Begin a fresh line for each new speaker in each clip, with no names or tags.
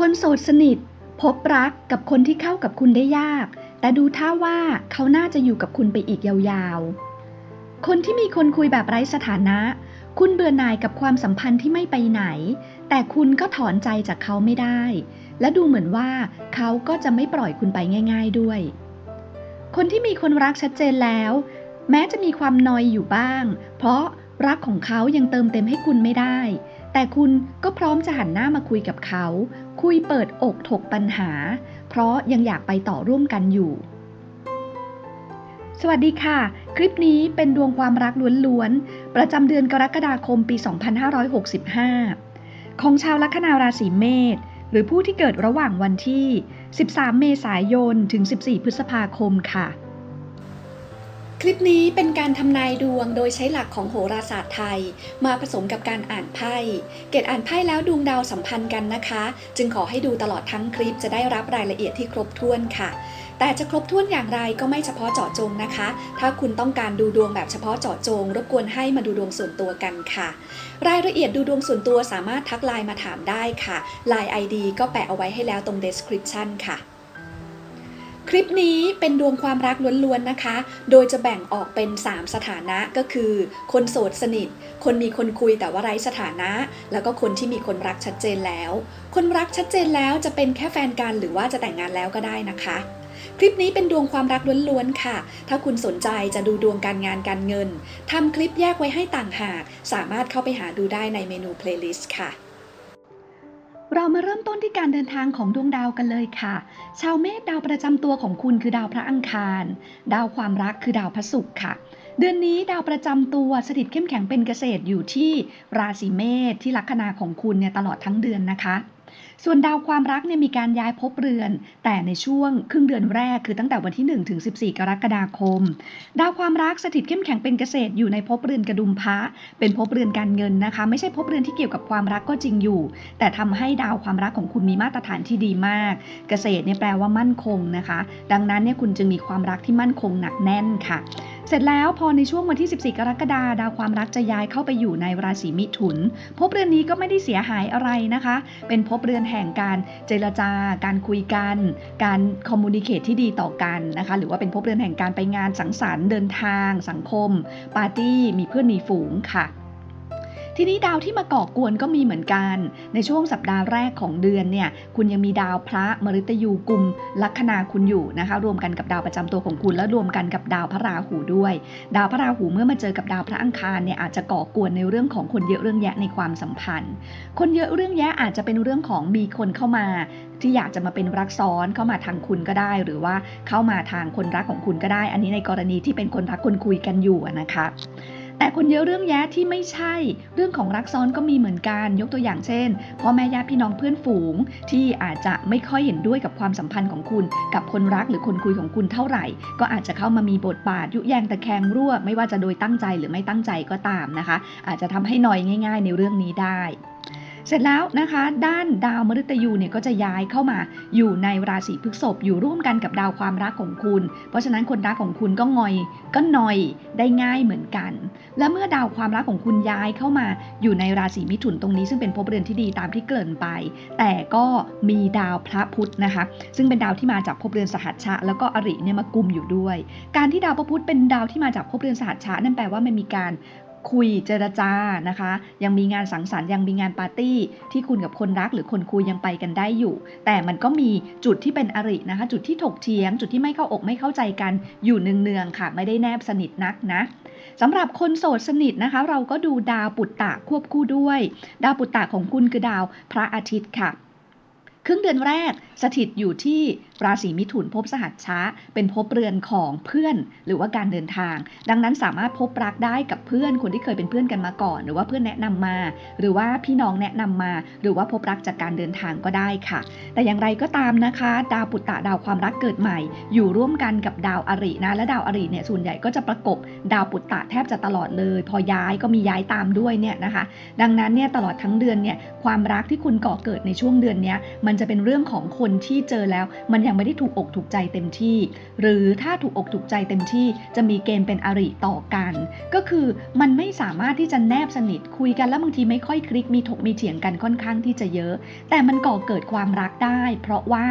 คนโสดสนิท พบรักกับคนที่เข้ากับคุณได้ยาก แต่ดูท่าว่าเขาน่าจะอยู่กับคุณไปอีกยาวๆ คนที่มีคนคุยแบบไร้สถานะ คุณเบื่อหน่ายกับความสัมพันธ์ที่ไม่ไปไหน แต่คุณก็ถอนใจจากเขาไม่ได้ และดูเหมือนว่าเขาก็จะไม่ปล่อยคุณไปง่าย ๆด้วย คนที่มีคนรักชัดเจนแล้ว แม้จะมีความนอยอยู่บ้าง เพราะรักของเขายังเติมเต็มให้คุณไม่ได้ แต่คุณก็พร้อมจะหันหน้ามาคุยกับเขา คุยเปิดอกถกปัญหา เพราะยังอยากไปต่อร่วมกันอยู่ สวัสดีค่ะ คลิปนี้เป็นดวงความรักล้วนๆ ประจำเดือนกรกฎาคมปี 2565 ของชาวลัคนาราศีเมษหรือผู้ที่เกิดระหว่างวันที่ 13 เมษายน ถึง 14 พฤษภาคมค่ะ ลิปนี้เป็นการทำนายดวงโดยใช้หลักของโหราศาสตร์ไทย มาผสมกับการอ่านไพ่ เกตอ่านไพ่แล้วดวงดาวสัมพันธ์กันนะคะ จึงขอให้ดูตลอดทั้งคลิปจะได้รับรายละเอียดที่ครบถ้วนค่ะ แต่จะครบถ้วนอย่างไรก็ไม่เฉพาะเจาะจงนะคะ ถ้าคุณต้องการดูดวงแบบเฉพาะเจาะจง รบกวนให้มาดูดวงส่วนตัวกันค่ะ รายละเอียดดูดวงส่วนตัวสามารถทักไลน์มาถามได้ค่ะ Line ID ก็แปะเอาไว้ให้แล้วตรง description ค่ะ คลิปนี้เป็นดวงความรักล้วนๆนะคะ โดยจะแบ่งออกเป็น 3 สถานะก็คือ คนโสดสนิท คนมีคนคุยแต่ว่าไร้สถานะ แล้วก็คนที่มีคนรักชัดเจนแล้ว คนรักชัดเจนแล้วจะเป็นแค่แฟนกันหรือว่าจะแต่งงานแล้วก็ได้นะคะ คลิปนี้เป็นดวงความรักล้วนๆค่ะ ถ้าคุณสนใจจะดูดวงการงานการเงินทำคลิปแยกไว้ให้ต่างหาก สามารถเข้าไปหาดูได้ในเมนู playlist ค่ะ เรามาเริ่มต้นที่การเดินทางของดวงดาวกันเลยค่ะ ชาวเมษดาวประจำตัวของคุณคือดาวพระอังคาร ดาวความรักคือดาวพระศุกร์ค่ะ เดือนนี้ดาวประจำตัวสถิตเข้มแข็งเป็นเกษตรอยู่ที่ราศีเมษที่ลัคนาของคุณเนี่ยตลอดทั้งเดือนนะคะ ส่วนดาวความรักเนี่ยมีการย้ายภพเรือน แต่ในช่วงครึ่งเดือนแรกคือตั้งแต่วันที่1ถึง14 กรกฎาคม ดาวความรักสถิตเข้มแข็งเป็นเกษตรอยู่ในภพเรือนกระดุมพระเป็นภพเรือนการเงินนะคะ ไม่ใช่ภพเรือนที่เกี่ยวกับความรักก็จริงอยู่ แต่ทำให้ดาวความรักของคุณมีมาตรฐานที่ดีมาก เกษตรเนี่ยแปลว่ามั่นคงนะคะ ดังนั้นเนี่ยคุณจึงมีความรักที่มั่นคงหนักแน่นค่ะ เสร็จแล้วพอในช่วงวันที่ 14 กรกฎาคมดาวความรักจะย้ายเข้าไปอยู่ในราศีมิถุน ภพเรือนนี้ก็ไม่ได้เสียหายอะไรนะคะ เป็นภพเรือนแห่งการเจรจาการคุยกัน การคอมมูนิเคตที่ดีต่อกันนะคะ หรือว่าเป็นภพเรือนแห่งการไปงานสังสรรค์เดินทาง สังคม ปาร์ตี้ มีเพื่อนมีฝูงค่ะ ทีนี้ดาวที่มาก่อกวนก็มีเหมือนกัน ในช่วงสัปดาห์แรกของเดือนเนี่ย คุณยังมีดาวพระมฤตยูกุมลัคนาคุณอยู่นะคะ รวมกันกับดาวประจำตัวของคุณแล้วรวมกันกับดาวพระราหูด้วย ดาวพระราหูเมื่อมาเจอกับดาวพระอังคารเนี่ยอาจจะก่อกวนในเรื่องของคนเยอะเรื่องแยะในความสัมพันธ์ คนเยอะเรื่องแยะอาจจะเป็นเรื่องของมีคนเข้ามาที่อยากจะมาเป็นรักซ้อนเข้ามาทางคุณก็ได้ หรือว่าเข้ามาทางคนรักของคุณก็ได้ อันนี้ในกรณีที่เป็นคนรักคนคุยกันอยู่นะคะ แต่คนเยอะเรื่องแย้ที่ไม่ใช่ เรื่องของรักซ้อนก็มีเหมือนกันยกตัวอย่างเช่นพ่อแม่ญาติพี่น้องเพื่อนฝูง ที่อาจจะไม่ค่อยเห็นด้วยกับความสัมพันธ์ของคุณ กับคนรักหรือคนคุยของคุณเท่าไหร่ ก็อาจจะเข้ามามีบทบาทยุแยงตะแคงรั่ว ไม่ว่าจะโดยตั้งใจหรือไม่ตั้งใจก็ตามนะคะ อาจจะทำให้หน่อยง่าย ๆ ในเรื่องนี้ได้ เสร็จแล้วนะคะ ด้านดาวมฤตยูเนี่ยก็จะย้ายเข้ามาอยู่ในราศีพฤษภอยู่ร่วมกันกับดาวความรักของคุณ เพราะฉะนั้นคนรักของคุณก็งอยก็นอยได้ง่ายเหมือนกัน และเมื่อดาวความรักของคุณย้ายเข้ามาอยู่ในราศีมิถุนตรงนี้ซึ่งเป็นภพเรือนที่ดีตามที่เกริ่นไป แต่ก็มีดาวพระพุธนะคะ ซึ่งเป็นดาวที่มาจากภพเรือนสหัชชะ แล้วก็อริเนี่ยมากุมอยู่ด้วย การที่ดาวพระพุธเป็นดาวที่มาจากภพเรือนสหัชชะนั่นแปลว่ามันมีการ คุยเจรจานะคะ ยังมีงานสังสรรค์ยังมีงานปาร์ตี้ ที่คุณกับคนรักหรือคนคุยยังไปกันได้อยู่ แต่มันก็มีจุดที่เป็นอรินะคะ จุดที่ถกเถียง จุดที่ไม่เข้าอกไม่เข้าใจกันอยู่เนืองๆค่ะ ไม่ได้แนบสนิทนักนะสำหรับคนโสดสนิทนะคะ เราก็ดูดาวปุตตะควบคู่ด้วย ดาวปุตตะของคุณคือดาวพระอาทิตย์ค่ะ ครึ่งเดือนแรกสถิตอยู่ที่ราศีมิถุนภพสหัชชะเป็นภพเรือนของเพื่อนหรือว่าการเดินทาง ดังนั้นสามารถพบรักได้กับเพื่อนคนที่เคยเป็นเพื่อนกันมาก่อน หรือว่าเพื่อนแนะนำมา หรือว่าพี่น้องแนะนำมา หรือว่าพบรักจากการเดินทางก็ได้ค่ะ แต่อย่างไรก็ตามนะคะ ดาวปุตตะดาวความรักเกิดใหม่ อยู่ร่วมกันกับดาวอรินะและดาวอริเนี่ยส่วนใหญ่ก็จะประกบดาวปุตตะแทบจะตลอดเลย พอย้ายก็มีย้ายตามด้วยเนี่ยนะคะ ดังนั้นเนี่ยตลอดทั้งเดือนเนี่ยความรักที่คุณก่อเกิดในช่วงเดือนเนี้ยมันมันจะเป็นเรื่องของคนที่เจอแล้ว มันยังไม่ได้ถูกอกถูกใจเต็มที่ หรือถ้าถูกอกถูกใจเต็มที่จะมีเกณฑ์เป็นอริต่อกัน ก็คือมันไม่สามารถที่จะแนบสนิทคุยกันแล้วบางทีไม่ค่อยคลิกมีถกมีเถียงกันค่อนข้างที่จะเยอะ แต่มันก่อเกิดความรักได้ เพราะว่า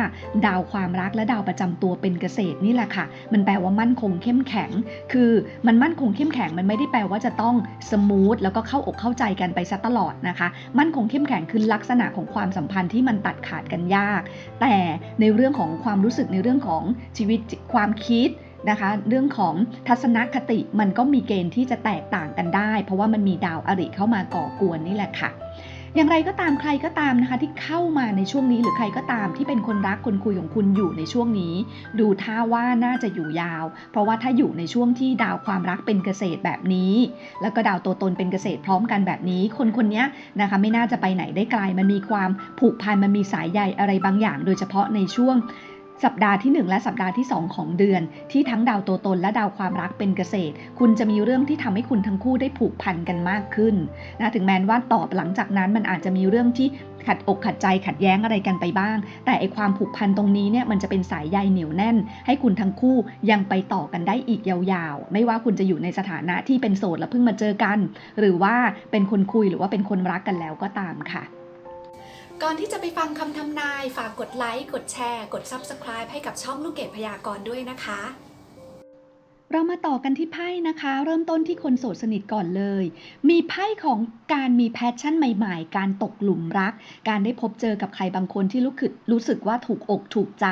ดาวความรักและดาวประจำตัวเป็นเกษตรนี่แหละค่ะ มันแปลว่ามั่นคงเข้มแข็ง คือมันมั่นคงเข้มแข็งมันไม่ได้แปลว่าจะต้องสมูทแล้วก็เข้าอกเข้าใจกันไปซะตลอดนะคะ มั่นคงเข้มแข็งคือลักษณะของความสัมพันธ์ที่มันตัดขาดกันยาก แต่ในเรื่องของความรู้สึกในเรื่องของชีวิตความคิดนะคะเรื่องของทัศนคติมันก็มีเกณฑ์ที่จะแตกต่างกันได้ เพราะว่ามันมีดาวอริเข้ามาก่อกวนนี่แหละค่ะ อย่างไรก็ตามใครก็ตามนะคะที่เข้ามาในช่วงนี้หรือใครก็ตามที่เป็นคนรักคนคุยของคุณอยู่ในช่วงนี้ ดูท่าว่าน่าจะอยู่ยาว เพราะว่าถ้าอยู่ในช่วงที่ดาวความรักเป็นเกษตรแบบนี้ แล้วก็ดาวตัวตนเป็นเกษตรพร้อมกันแบบนี้ คนคนนี้นะคะไม่น่าจะไปไหนได้ไกลมันมีความผูกพันมันมีสายใยอะไรบางอย่าง โดยเฉพาะในช่วง สัปดาห์ที่ 1 และสัปดาห์ที่ 2 ของเดือน ที่ทั้งดาวตัวตนและดาวความรักเป็นเกษตร คุณจะมีเรื่องที่ทำให้คุณทั้งคู่ได้ผูกพันกันมากขึ้นนะถึงแม้ว่าตอบหลังจากนั้นมันอาจจะมีเรื่องที่ขัดอกขัดใจขัดแย้งอะไรกันไปบ้าง แต่ไอความผูกพันตรงนี้เนี่ยมันจะเป็นสายใยเหนียวแน่น ให้คุณทั้งคู่ยังไปต่อกันได้อีกยาวๆ ไม่ว่าคุณจะอยู่ในสถานะที่เป็นโสดแล้วเพิ่งมาเจอกัน หรือว่าเป็นคนคุยหรือว่าเป็นคนรักกันแล้วก็ตามค่ะ
ก่อนที่จะไปฟังคำทำนาย ฝากกดไลค์ กดแชร์ กด Subscribe ให้กับช่องลูกเกดพยากรณ์ด้วยนะคะ
เรามาต่อกันที่ไพ่นะคะ เริ่มต้นที่คนโสดสนิทก่อนเลย มีไพ่ของการมีแพชชั่นใหม่ๆ การตกหลุมรัก การได้พบเจอกับใครบางคนที่รู้สึกรู้สึกว่าถูกอกถูกใจ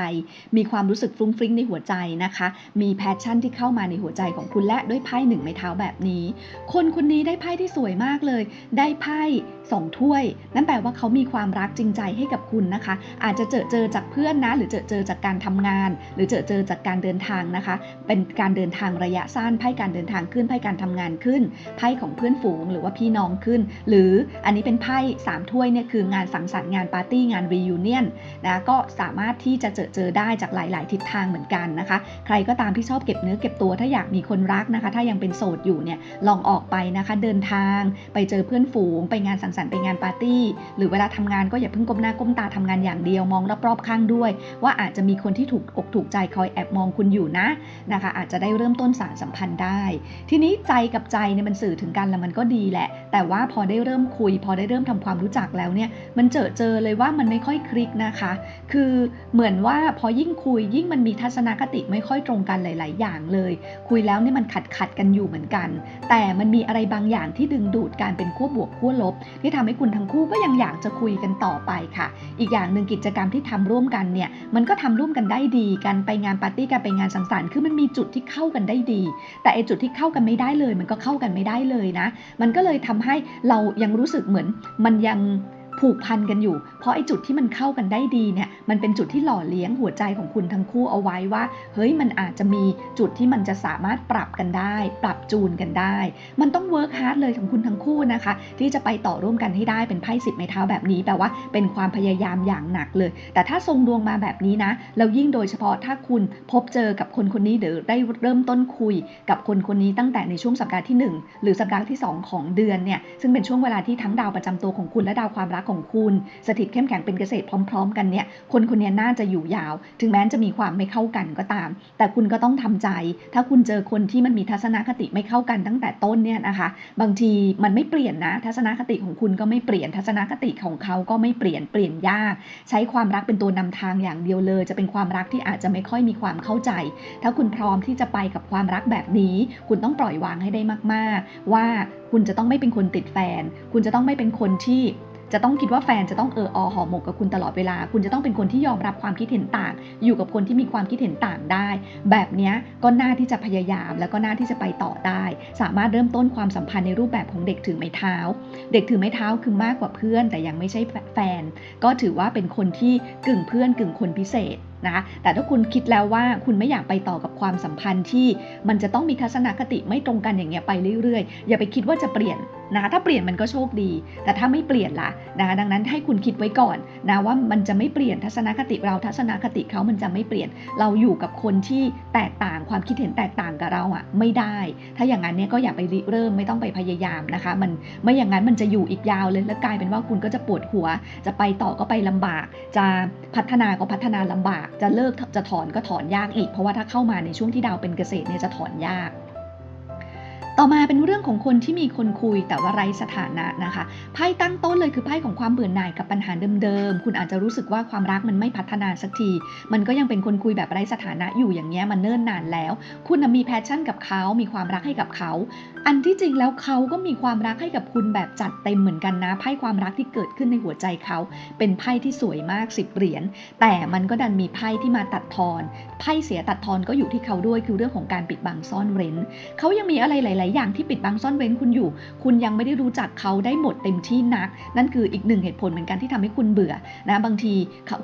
มีความรู้สึกฟรุ้งฟริ้งในหัวใจนะคะ มีแพชชั่นที่เข้ามาในหัวใจของคุณและด้วยไพ่หนึ่งไม้เท้าแบบนี้ คนคนนี้ได้ไพ่ที่สวยมากเลย ได้ไพ่ สองถ้วย นั่นแปลว่าเขามีความรักจริงใจให้กับคุณนะคะ อาจจะเจอเจอจากเพื่อนนะ หรือเจอเจอจากการทำงาน หรือเจอเจอจากการเดินทางนะคะ เป็นการเดินทางระยะสั้นไพ่การเดินทางขึ้นไพ่การทำงานขึ้นไพ่ของเพื่อนฝูงหรือว่าพี่น้องขึ้น หรืออันนี้เป็นไพ่สามถ้วยเนี่ยคืองานสังสรรค์งานปาร์ตี้งานรียูเนียนนะก็สามารถที่จะเจอเจอได้จากหลาย ๆ ทิศทางเหมือนกันนะคะ ใครก็ตามที่ชอบเก็บเนื้อเก็บตัวถ้าอยากมีคนรักนะคะ ถ้ายังเป็นโสดอยู่เนี่ยลองออกไปนะคะ เดินทางไปเจอเพื่อนฝูงไปงานสังสรรค์ไปงานปาร์ตี้ หรือเวลาทำงานก็อย่าเพิ่งก้มหน้าก้มตาทำงานอย่างเดียวมองรอบๆข้างด้วย ว่าอาจจะมีคนที่ถูกอกถูกใจคอยแอบมองคุณอยู่นะนะคะ อาจจะได้เริ่มต้นสารสัมพันธ์ได้ ทีนี้ใจกับใจเนี่ยมันสื่อถึงกันแล้วมันก็ดีแหละ แต่ว่าพอได้เริ่มคุย พอได้เริ่มทำความรู้จักแล้วเนี่ยมันเจอเจอเลยว่ามันไม่ค่อยคลิกนะคะ คือเหมือนว่าพอยิ่งคุยยิ่งมันมีทัศนคติไม่ค่อยตรงกันหลาย ๆ อย่างเลย คุยแล้วเนี่ยมันขัดขัดกันอยู่เหมือนกัน แต่มันมีอะไรบางอย่างที่ดึงดูดการเป็นขั้วบวกขั้วลบที่ทำให้คุณทั้งคู่ก็ยังอยากจะคุยกันต่อไปค่ะ อีกอย่างหนึ่งกิจกรรมที่ทำร่วมกันเนี่ยมันก็ทำร่วมกันได้ดีกันไปงานปาร์ตี้กันไปงานสังสรรค์คือมันมีจุดที่เข้ากันได้ดี แต่ไอจุดที่เข้ากันไม่ได้เลย มันก็เข้ากันไม่ได้เลยนะ มันก็เลยทำให้เรายังรู้สึกเหมือนมันยัง ผูกพันกันอยู่ เพราะไอ้จุดที่มันเข้ากันได้ดีเนี่ยมันเป็นจุดที่หล่อเลี้ยงหัวใจของคุณทั้งคู่เอาไว้ว่า เฮ้ยมันอาจจะมีจุดที่มันจะสามารถปรับกันได้ ปรับจูนกันได้ มันต้องเวิร์กฮาร์ดเลยของคุณทั้งคู่นะคะ ที่จะไปต่อร่วมกันให้ได้เป็นไพ่สิบไม้เท้าแบบนี้แปลว่าเป็นความพยายามอย่างหนักเลย แต่ถ้าทรงดวงมาแบบนี้นะแล้วยิ่งโดยเฉพาะถ้าคุณพบเจอกับคนคนนี้หรือได้เริ่มต้นคุย กับคนคนนี้ตั้งแต่ในช่วงสัปดาห์ที่ 1 หรือสัปดาห์ที่ 2 ของเดือนเนี่ยซึ่งเป็นช่วงเวลาที่ทั้งดาวประจำตัวของคุณและดาวความรักของคุณสถิตเข้มแข็งเป็นเกษตรพร้อม ๆ กันเนี่ยคนคนนี้น่าจะอยู่ยาว ถึงแม้จะมีความไม่เข้ากันก็ตาม แต่คุณก็ต้องทำใจ ถ้าคุณเจอคนที่มันมีทัศนคติไม่เข้ากันตั้งแต่ต้นเนี่ยนะคะ บางทีมันไม่เปลี่ยนนะ ทัศนคติของคุณก็ไม่เปลี่ยนทัศนคติของเขาก็ไม่เปลี่ยนเปลี่ยนยาก ใช้ความรักเป็นตัวนำทางอย่างเดียวเลย จะเป็นความรักที่อาจจะไม่ค่อยมีความเข้าใจ ถ้าคุณพร้อมที่จะไปกับความรักแบบนี้ คุณต้องปล่อยวางให้ได้มาก ๆ ว่าคุณจะต้องไม่เป็นคนติดแฟน คุณจะต้องไม่เป็นคนที่ จะต้องคิดว่าแฟนจะต้องเอออห่อหมกกับคุณตลอดเวลา คุณจะต้องเป็นคนที่ยอมรับความคิดเห็นต่าง อยู่กับคนที่มีความคิดเห็นต่างได้ แบบนี้ก็น่าที่จะพยายาม แล้วก็น่าที่จะไปต่อได้ สามารถเริ่มต้นความสัมพันธ์ในรูปแบบของเด็กถือไม้เท้า เด็กถือไม้เท้าคือมากกว่าเพื่อน แต่ยังไม่ใช่แฟน ก็ถือว่าเป็นคนที่กึ่งเพื่อนกึ่งคนพิเศษ นะคะแต่ถ้าคุณคิดแล้วว่าคุณไม่อยากไปต่อกับความสัมพันธ์ที่มันจะต้องมีทัศนคติไม่ตรงกันอย่างเงี้ยไปเรื่อยๆ อย่าไปคิดว่าจะเปลี่ยนนะคะถ้าเปลี่ยนมันก็โชคดี แต่ถ้าไม่เปลี่ยนล่ะนะคะดังนั้นให้คุณคิดไว้ก่อนนะว่ามันจะไม่เปลี่ยนทัศนคติเราทัศนคติเขามันจะไม่เปลี่ยน เราอยู่กับคนที่แตกต่างความคิดเห็นแตกต่างกับเราอะไม่ได้ ถ้าอย่างนั้นเนี่ยก็อย่าไปริเริ่มไม่ต้องไปพยายามนะคะ มันไม่อย่างนั้นมันจะอยู่อีกยาวเลยแล้วกลายเป็นว่าคุณก็จะปวดหัว จะไปต่อก็ไปลำบาก จะพัฒนาก็พัฒนาลำบากจะเลิกจะถอนก็ถอนยากอีก เพราะว่าถ้าเข้ามาในช่วงที่ดาวเป็นเกษตรเนี่ยจะถอนยาก ต่อมาเป็นเรื่องของคนที่มีคนคุยแต่ว่าไร้สถานะนะคะไพ่ตั้งต้นเลยคือไพ่ของความเบื่อหน่ายกับปัญหาเดิมๆ คุณอาจจะรู้สึกว่าความรักมันไม่พัฒนาสักที มันก็ยังเป็นคนคุยแบบไร้สถานะอยู่อย่างเงี้ยมันเนิ่นนานแล้ว คุณมีแพชชั่นกับเขา มีความรักให้กับเขา อันที่จริงแล้วเขาก็มีความรักให้กับคุณแบบจัดเต็มเหมือนกันนะ ไพ่ความรักที่เกิดขึ้นในหัวใจเขา เป็นไพ่ที่สวยมากสิบเหรียญ แต่มันก็ดันมีไพ่ที่มาตัดทอน ไพ่เสียตัดทอนก็อยู่ที่เขาด้วยคือเรื่องของการปิดบังซ่อนเร้น เขายังมีอะไรหลายๆ อย่างที่ปิดบังซ่อนเว้นคุณอยู่ คุณยังไม่ได้รู้จักเขาได้หมดเต็มที่นัก นั่นคืออีกหนึ่งเหตุผลเหมือนกันที่ทำให้คุณเบื่อนะบางที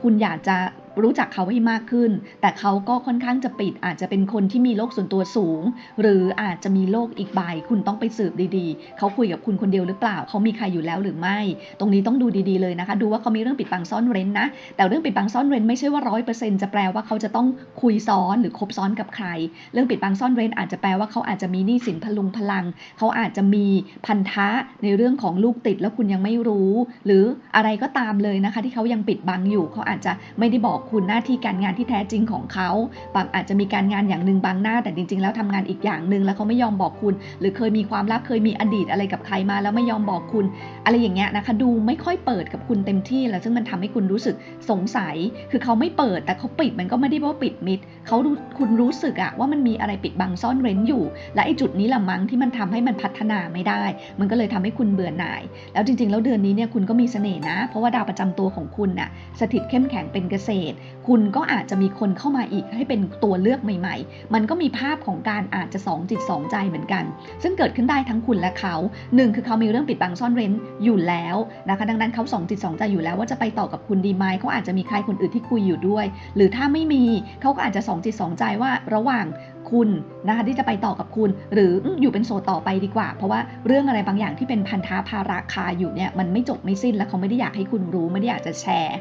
คุณอยากจะ รู้จักเขาให้มากขึ้น แต่เขาก็ค่อนข้างจะปิด อาจจะเป็นคนที่มีโลกส่วนตัวสูง หรืออาจจะมีโลกอีกใบคุณต้องไปสืบดีๆ เขาคุยกับคุณคนเดียวหรือเปล่า เขามีใครอยู่แล้วหรือไม่ ตรงนี้ต้องดูดีๆเลยนะคะ ดูว่าเขามีเรื่องปิดบังซ่อนเร้นนะ แต่เรื่องปิดบังซ่อนเร้นไม่ใช่ว่าร้อยเปอร์เซ็นต์จะแปลว่าเขาจะต้องคุยซ้อนหรือคบซ้อนกับใคร เรื่องปิดบังซ่อนเร้นอาจจะแปลว่าเขาอาจจะมีหนี้สินพลุงพลัง เขาอาจจะมีพันธะในเรื่องของลูกติดแล้วคุณยังไม่รู้ หรืออะไรก็ตามเลยนะคะ ที่เขายังปิดบังอยู่ เขาอาจจะไม่ได้บอกคุณหน้าที่การงานที่แท้จริงของเขาบางอาจจะมีการงานอย่างหนึ่งบางหน้า แต่จริง ๆ แล้วทำงานอีกอย่างหนึ่งแล้วเขาไม่ยอมบอกคุณ หรือเคยมีความลับเคยมีอดีตอะไรกับใครมา แล้วไม่ยอมบอกคุณ อะไรอย่างเงี้ยนะคะ ดูไม่ค่อยเปิดกับคุณเต็มที่แล้วซึ่งมันทำให้คุณรู้สึกสงสัย คือเขาไม่เปิด แต่เขาปิดมันก็ไม่ได้ว่าปิดมิดเขารู้คุณรู้สึกอะว่ามันมีอะไรปิดบังซ่อนเร้นอยู่ และไอ้จุดนี้แหละมั้งที่มันทำให้มันพัฒนาไม่ได้ มันก็เลยทำให้คุณเบื่อหน่าย แล้วจริง ๆ แล้วเดือนนี้เนี่ยคุณก็มีเสน่ห์นะ เพราะว่าดาวประจำตัวของคุณน่ะสถิตเข้มแข็งเป็นเกษตรคุณก็อาจจะมีคนเข้ามาอีกให้เป็นตัวเลือกใหม่ ๆ มันก็มีภาพของการอาจจะสองจิตสองใจเหมือนกัน ซึ่งเกิดขึ้นได้ทั้งคุณและเขาหนึ่งคือเขามีเรื่องปิดบังซ่อนเร้นอยู่แล้วนะคะ ดังนั้นเขาสองจิตสองใจอยู่แล้วว่าจะไปต่อกับคุณดีไหมเขาอาจจะมีใครคนอื่นที่คุยอยู่ด้วย หรือถ้าไม่มีเขาก็อาจจะสองจิตสองใจว่าระหว่าง คุณนะคะที่จะไปต่อกับคุณ หรืออยู่เป็นโสดต่อไปดีกว่า เพราะว่าเรื่องอะไรบางอย่างที่เป็นพันธะภาระคาอยู่เนี่ยมันไม่จบไม่สิ้นแล้วเขาไม่ได้อยากให้คุณรู้ไม่ได้อยากจะแชร์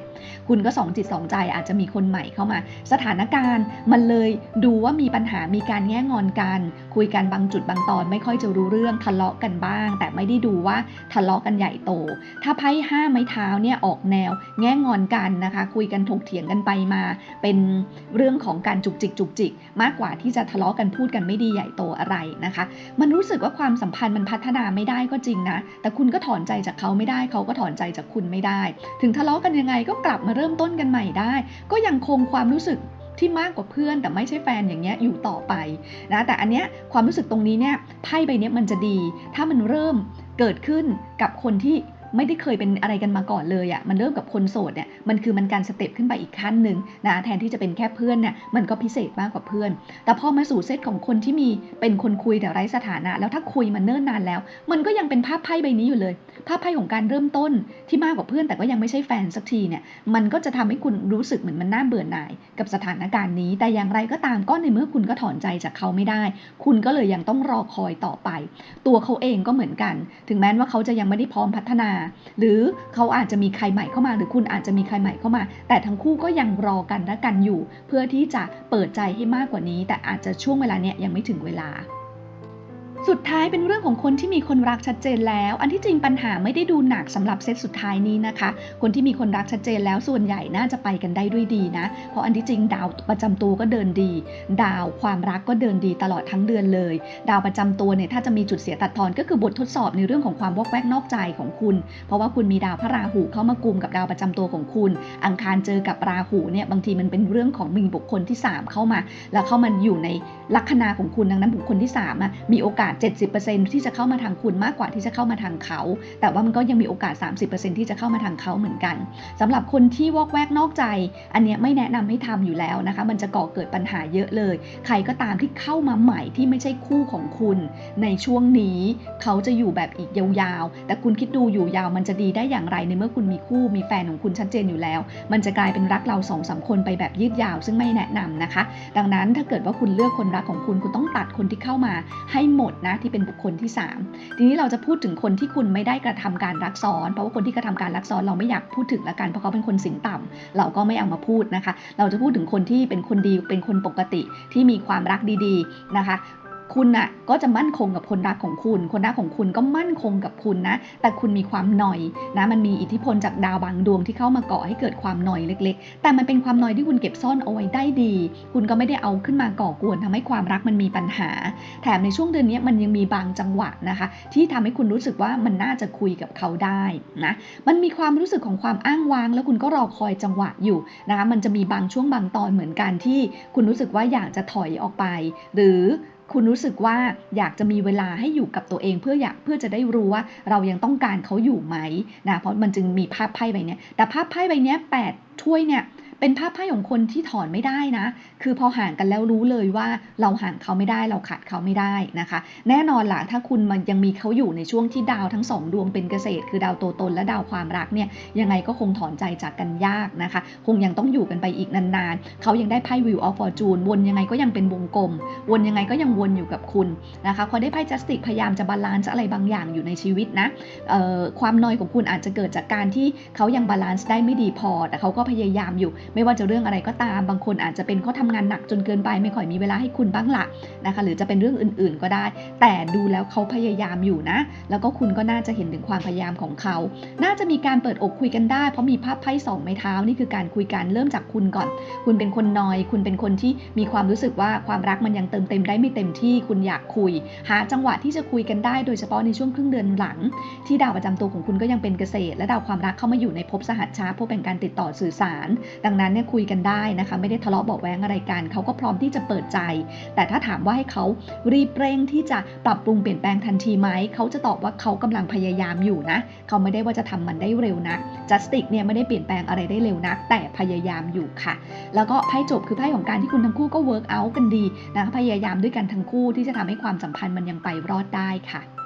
คุณก็สองจิตสองใจอาจจะมีคนใหม่เข้ามา สถานการณ์มันเลยดูว่ามีปัญหามีการแง่งอนกัน คุยกันบางจุดบางตอน ไม่ค่อยจะรู้เรื่องทะเลาะกันบ้าง แต่ไม่ได้ดูว่าทะเลาะกันใหญ่โต ถ้าไพ่ห้าไม้เท้าเนี่ยออกแนว แง่งอนกันนะคะ คุยกันถกเถียงกันไปมา เป็นเรื่องของการจุกจิกจุกจิก มากกว่าที่จะทะะเลาะกันพูดกันไม่ดีใหญ่โตอะไรนะคะ มันรู้สึกว่าความสัมพันธ์มันพัฒนาไม่ได้ก็จริงนะ แต่คุณก็ถอนใจจากเขาไม่ได้ เขาก็ถอนใจจากคุณไม่ได้ ถึงทะเลาะกันยังไงก็กลับมาเริ่มต้นกันใหม่ได้ ก็ยังคงความรู้สึกที่มากกว่าเพื่อนแต่ไม่ใช่แฟนอย่างเงี้ยอยู่ต่อไปนะแต่อันเนี้ยความรู้สึกตรงนี้เนี่ยไพ่ใบเนี้ยมันจะดี ถ้ามันเริ่มเกิดขึ้นกับคนที่ ไม่ได้เคยเป็นอะไรกันมาก่อนเลยอะ่ะมันเริ่มกับคนโสดเนี่ยมันคือมันการสเต็ปขึ้นไปอีกขั้นหนึ่งนะแทนที่จะเป็นแค่เพื่อนเนี่ยมันก็พิเศษมากกว่าเพื่อน แต่พอมาสู่เซตของคนที่มีเป็นคนคุยแต่ไร้สถานะ แล้วถ้าคุยมาเนิ่นนานแล้ว มันก็ยังเป็นภาพไพ่ใบนี้อยู่เลย ภาพไพ่ของการเริ่มต้นที่มากกว่าเพื่อนแต่ก็ยังไม่ใช่แฟนสักทีเนี่ยมันก็จะทำให้คุณรู้สึกเหมือนมันน่าเบื่อหน่ายกับสถานการณ์นี้ แต่อย่างไรก็ตามก็ในเมื่อคุณก็ถอนใจจากเขาไม่ได้ คุณก็เลยยังต้องรอคอยต่อไป ตัวเขาเองก็เหมือนกัน ถึงแม้ว่าเขาจะยังไม่ได้พร้อมพัฒนาหรือเขาอาจจะมีใครใหม่เข้ามา หรือคุณอาจจะมีใครใหม่เข้ามา แต่ทั้งคู่ก็ยังรอกันและกันอยู่ เพื่อที่จะเปิดใจให้มากกว่านี้ แต่อาจจะช่วงเวลาเนี้ยยังไม่ถึงเวลา สุดท้ายเป็นเรื่องของคนที่มีคนรักชัดเจนแล้ว อันที่จริงปัญหาไม่ได้ดูหนักสำหรับเซตสุดท้ายนี้นะคะ คนที่มีคนรักชัดเจนแล้วส่วนใหญ่น่าจะไปกันได้ด้วยดีนะ เพราะอันที่จริงดาวประจำตัวก็เดินดี ดาวความรักก็เดินดีตลอดทั้งเดือนเลย ดาวประจำตัวเนี่ยถ้าจะมีจุดเสียตัดทอนก็คือบททดสอบในเรื่องของความวอกแวกนอกใจของคุณ เพราะว่าคุณมีดาวพระราหูเข้ามากลุ่มกับดาวประจำตัวของคุณ อังคารเจอกับราหูเนี่ยบางทีมันเป็นเรื่องของมีบุคคลที่สามเข้ามา แล้วเข้ามาอยู่ในลัคนาของคุณดังนั้นบุคคลที่3ามอะมีโอกาสาส 70%ที่จะเข้ามาทางคุณมากกว่าที่จะเข้ามาทางเขา แต่ว่ามันก็ยังมีโอกาส 30%ที่จะเข้ามาทางเขาเหมือนกันสำหรับคนที่วอกแวกนอกใจ อันนี้ไม่แนะนำให้ทำอยู่แล้วนะคะ มันจะก่อเกิดปัญหาเยอะเลย ใครก็ตามที่เข้ามาใหม่ที่ไม่ใช่คู่ของคุณ ในช่วงนี้เขาจะอยู่แบบอีกยาวๆ แต่คุณคิดดูอยู่ยาวมันจะดีได้อย่างไรในเมื่อคุณมีคู่มีแฟนของคุณชัดเจนอยู่แล้ว มันจะกลายเป็นรักเราสองสามคนไปแบบยืดยาว ซึ่งไม่แนะนำนะคะ ดังนั้นถ้าเกิดว่าคุณเลือกคนรักของคุณคุณต้องตัดคนที่เข้ามาให้หมดนะที่เป็นบุคคลที่ 3 ทีนี้เราจะพูดถึงคนที่คุณไม่ได้กระทำการรักซ้อน เพราะว่าคนที่กระทำการรักซ้อนเราไม่อยากพูดถึงละกันเพราะเขาเป็นคนสิงต่ำเราก็ไม่เอามาพูดนะคะ เราจะพูดถึงคนที่เป็นคนดีเป็นคนปกติที่มีความรักดีๆนะคะ คุณน่ะก็จะมั่นคงกับคนรักของคุณ คนรักของคุณก็มั่นคงกับคุณนะ แต่คุณมีความหน่อยนะ มันมีอิทธิพลจากดาวบางดวงที่เข้ามาก่อให้เกิดความหน่อยเล็ก ๆ แต่มันเป็นความหน่อยที่คุณเก็บซ่อนเอาไว้ได้ดี คุณก็ไม่ได้เอาขึ้นมาก่อกวนทำให้ความรักมันมีปัญหา แถมในช่วงเดือนนี้มันยังมีบางจังหวะนะคะ ที่ทำให้คุณรู้สึกว่ามันน่าจะคุยกับเขาได้นะ มันมีความรู้สึกของความอ้างว้าง แล้วคุณก็รอคอยจังหวะอยู่นะคะ มันจะมีบางช่วงบางตอนเหมือนกันที่ คุณรู้สึกว่าอยากจะถอยออกไป หรือ คุณรู้สึกว่าอยากจะมีเวลาให้อยู่กับตัวเองเพื่ออยากเพื่อจะได้รู้ว่าเรายังต้องการเขาอยู่ไหมนะเพราะมันจึงมีภาพไพ่ใบนี้แต่ภาพไพ่ใบนี้แปดถ้วยเนี่ย เป็นภาพไพ่ของคนที่ถอนไม่ได้นะ คือพอห่างกันแล้วรู้เลยว่าเราห่างเขาไม่ได้เราขาดเขาไม่ได้นะคะ แน่นอนล่ะถ้าคุณมันยังมีเขาอยู่ในช่วงที่ดาวทั้งสองดวงเป็นเกษตร คือดาวตัวตนและดาวความรักเนี่ยยังไงก็คงถอนใจจากกันยากนะคะ คงยังต้องอยู่กันไปอีกนานๆ เขายังได้ไพ่ Wheel of Fortune วนยังไงก็ยังเป็นวงกลม วนยังไงก็ยังวนอยู่กับคุณนะคะพอได้ไพ่ Justice พยายามจะบาลานซ์อะไรบางอย่างอยู่ในชีวิตนะความนอยของคุณอาจจะเกิดจากการที่เขายังบาลานซ์ได้ไม่ดีพอ แต่เขาก็พยายามอยู่ไม่ว่าจะเรื่องอะไรก็ตาม บางคนอาจจะเป็นเขาทำงานหนักจนเกินไป ไม่ค่อยมีเวลาให้คุณบ้างละนะคะ หรือจะเป็นเรื่องอื่นๆก็ได้ แต่ดูแล้วเขาพยายามอยู่นะ แล้วก็คุณก็น่าจะเห็นถึงความพยายามของเขา น่าจะมีการเปิดอกคุยกันได้ เพราะมีภาพไพ่สองไม้เท้านี่คือการคุยกันเริ่มจากคุณก่อน คุณเป็นคนนอย คุณเป็นคนที่มีความรู้สึกว่าความรักมันยังเติมเต็มได้ไม่เต็มที่ คุณอยากคุย หาจังหวะที่จะคุยกันได้ โดยเฉพาะในช่วงครึ่งเดือนหลัง ที่ดาวประจำตัวของคุณก็ยังเป็นเกษตร และดาวความรักเข้ามาอยู่ในภพสหัชชาพบเป็นการติดต่อสื่อสาร ดังนั้นเนี่ยคุยกันได้นะคะไม่ได้ทะเลาะเบาแวงอะไรกันเขาก็พร้อมที่จะเปิดใจ แต่ถ้าถามว่าให้เขารีบเร่งที่จะปรับปรุงเปลี่ยนแปลงทันทีไหมเขาจะตอบว่าเขากำลังพยายามอยู่นะเขาไม่ได้ว่าจะทำมันได้เร็วนะจัสติกเนี่ยไม่ได้เปลี่ยนแปลงอะไรได้เร็วนักแต่พยายามอยู่ค่ะ แล้วก็ไพ่จบคือไพ่ของการที่คุณทั้งคู่ก็เวิร์กอักันดีนะคะพยายามด้วยกันทั้งคู่ที่จะทำให้ความสัมพันธ์มันยังไปรอดได้ค่ะ